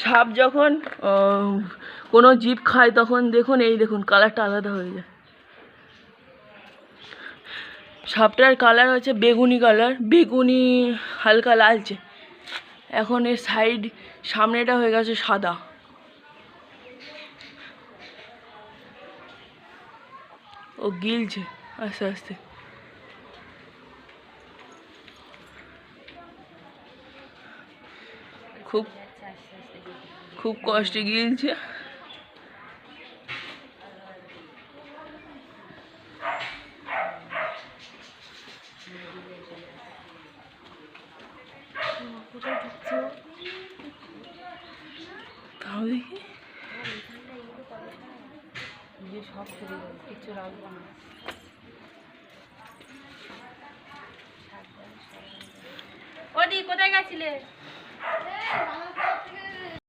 সাপ যখন কোনো জীব খায় তখন দেখুন, এই দেখুন কালারটা আলাদা হয়ে যায়। সাপটার কালার হচ্ছে বেগুনি কালার বেগুনি হালকা লালচে। এখন এর সাইড সামনেটা হয়ে গেছে সাদা। ও গিলছে, আস্তে আস্তে। খুব খুব কষ্টে গিয়েছে। তাও দেখি সব রাখব না ওদি কোথায় গেছিলে?